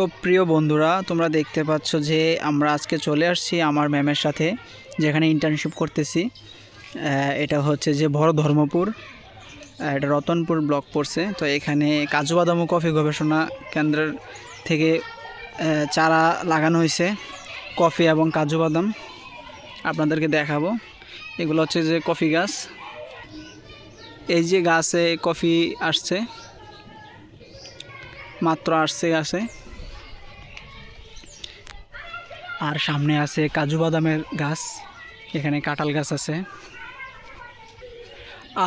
তো প্রিয় বন্ধুরা, তোমরা দেখতে পাচ্ছ যে আমরা আজকে চলে আসছি আমার ম্যামের সাথে, যেখানে ইন্টার্নশিপ করতেছি। এটা হচ্ছে যে বড় ধর্মপুর এটা রতনপুর ব্লক পড়ছে। তো এখানে কাজু বাদাম ও কফি গবেষণা কেন্দ্রের থেকে চারা লাগানো হয়েছে, কফি এবং কাজু বাদাম আপনাদেরকে দেখাবো। এগুলো হচ্ছে যে কফি গাছ। এই যে গাছে কফি আসছে, মাত্র আসছে গাছে। আর সামনে আছে কাজু বাদামের গাছ এখানে কাঁঠাল গাছ আছে।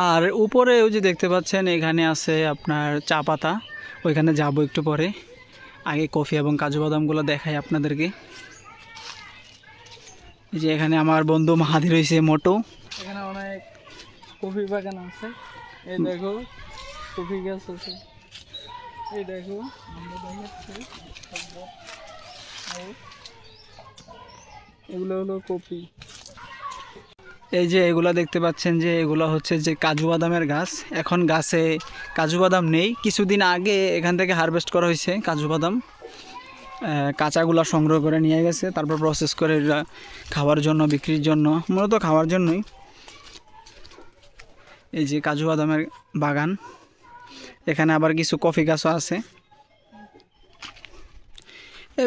আর উপরে ওই যে দেখতে পাচ্ছেন এখানে আছে আপনার চা পাতা ওইখানে যাব একটু পরে। আগে কফি এবং কাজু বাদামগুলো দেখাই আপনাদেরকে। এই যে এখানে আমার বন্ধু মাহাদি রয়েছে মোটো। এখানে অনেক কফি বাগান আছে। এই দেখো কফি গাছ আছে। এই দেখো আমরা দেখাচ্ছি সব। এই এগুলো হলো কপি। এই যে এগুলো দেখতে পাচ্ছেন যে এগুলো হচ্ছে যে কাজু বাদামের গাছ। এখন গাছে কাজু বাদাম নেই। কিছুদিন আগে এখান থেকে হারভেস্ট করা হয়েছে কাজু বাদাম। কাঁচাগুলো সংগ্রহ করে নিয়ে গেছে। তারপর প্রসেস করে খাওয়ার জন্য, বিক্রির জন্য, মূলত খাওয়ার জন্যই। এই যে কাজু বাদামের বাগান। এখানে আবার কিছু কফি গাছও আছে।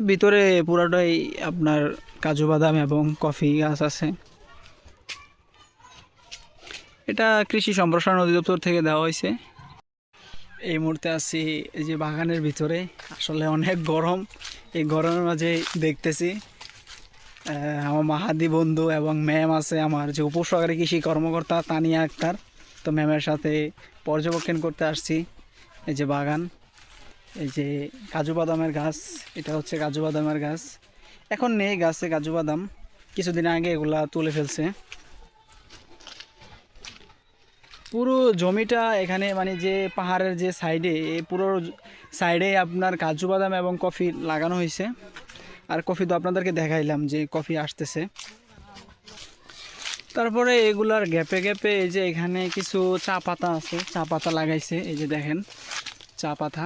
ভিতরে পুরোটাই আপনার কাজু বাদাম এবং কফি গাছ আছে। এটা কৃষি সম্প্রসারণ অধিদপ্তর থেকে দেওয়া হয়েছে। এই মুহূর্তে আছি এই যে বাগানের ভিতরে। আসলে অনেক গরম। এই গরমের মাঝে দেখতেছি আমার মাহাদি বন্ধু এবং ম্যাম আছে আমার, যে উপসহকারী কৃষি কর্মকর্তা তানিয়া আক্তার। তো ম্যামের সাথে পর্যবেক্ষণ করতে আসছি এই যে বাগান। এই যে কাজু বাদামের গাছ, এটা হচ্ছে কাজু বাদামের গাছ। এখন নেই গাছে কাজু বাদাম। কিছুদিন আগে এগুলা তুলে ফেলছে। পুরো জমিটা এখানে মানে যে পাহাড়ের যে সাইডে পুরো সাইডে আপনার কাজু বাদাম এবং কফি লাগানো হয়েছে। আর কফি তো আপনাদেরকে দেখাইলাম যে কফি আসতেছে। তারপরে এগুলার গ্যাপে গ্যাপে এই যে এখানে কিছু চা পাতা আছে, চা পাতা লাগাইছে, এই যে দেখেন, চা পাতা।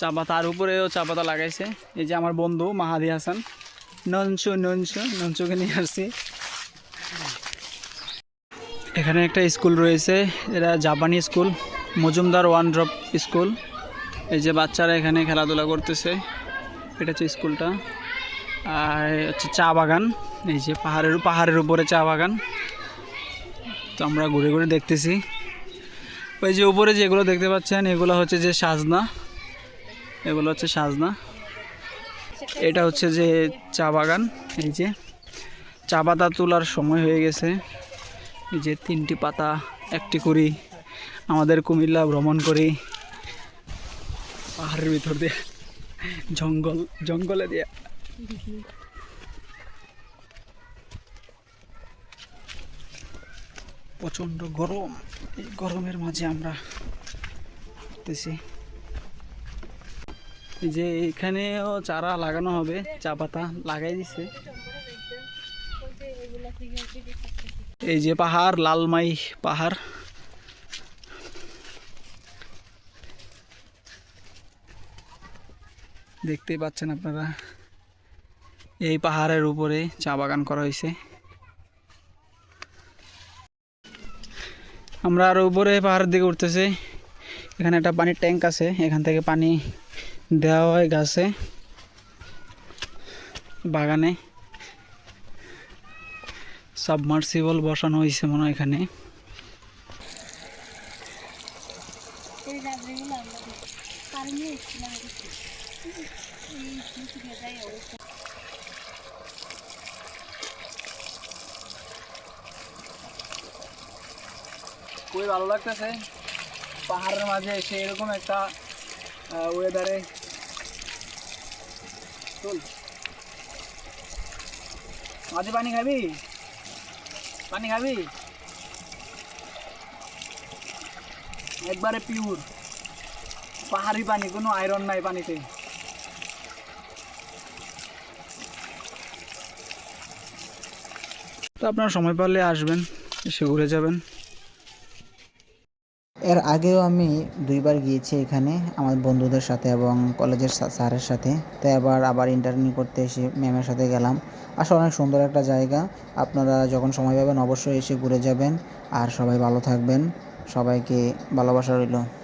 চা পাতার উপরেও চা পাতা লাগাইছে। এই যে আমার বন্ধু মাহাদি হাসান। নঞ্চু নঞ্চু নঞ্চুকে নিয়ে আসছি। এখানে একটা স্কুল রয়েছে, এরা জাপানি school, Majumdar one drop school. এই যে বাচ্চারা এখানে খেলাধুলা করতেছে, এটা হচ্ছে স্কুলটা। আর হচ্ছে চা বাগান, এই যে পাহাড়ের পাহাড়ের উপরে চা বাগান। তো আমরা ঘুরে ঘুরে দেখতেছি। ওই যে উপরে যেগুলো দেখতে পাচ্ছেন, এগুলো হচ্ছে যে সাজনা। এগুলো হচ্ছে সাজনা। এটা হচ্ছে যে চা বাগান, এই যে। চা পাতা তোলার সময় হয়ে গেছে। এই যে তিনটি পাতা, একটি করি আমাদের কুমিল্লা ভ্রমণ করি। পাহাড়ের ভিতর দিয়ে, জঙ্গল, জঙ্গলে দিয়ে। প্রচণ্ড গরম, এই গরমের মাঝে আমরা করতেছি যে এখানেও চারা লাগানো হবে, চা পাতা লাগাই দিছে। এই যে পাহাড়, লালমাই পাহাড়। দেখতেই পাচ্ছেন আপনারা, এই পাহাড়ের উপরে চা বাগান করা হয়েছে। আমরা আরও উপরে পাহাড়ের দিকে উঠতেছি। এখানে একটা পানির ট্যাঙ্ক আছে, এখান থেকে পানি দেওয়া হয় গাছে, বাগানে। সাবমার্সিবল বসানো হয়েছে মনে হয় এখানে। খুবই ভালো লাগতেছে। পাহাড়ের মাঝে এসে এরকম একটা ওয়েদারে চল। মাঝে পানি খাবি? পানি খাবি? একবারে পিওর পাহাড়ি পানি, কোনো আয়রন নাই পানিতে। তো আপনারা সময় পারলে আসবেন, এসে ঘুরে যাবেন। এর আগেও আমি দুইবার গিয়েছি এখানে আমার বন্ধুদের সাথে এবং কলেজের স্যার- স্যারের সাথে। তো এবার আবার ইন্টারভিউ করতে এসে ম্যামের সাথে গেলাম। আসলে অনেক সুন্দর একটা জায়গা। আপনারা যখন সময় পাবেন অবশ্যই এসে ঘুরে যাবেন। আর সবাই ভালো থাকবেন। সবাইকে ভালোবাসা রইল।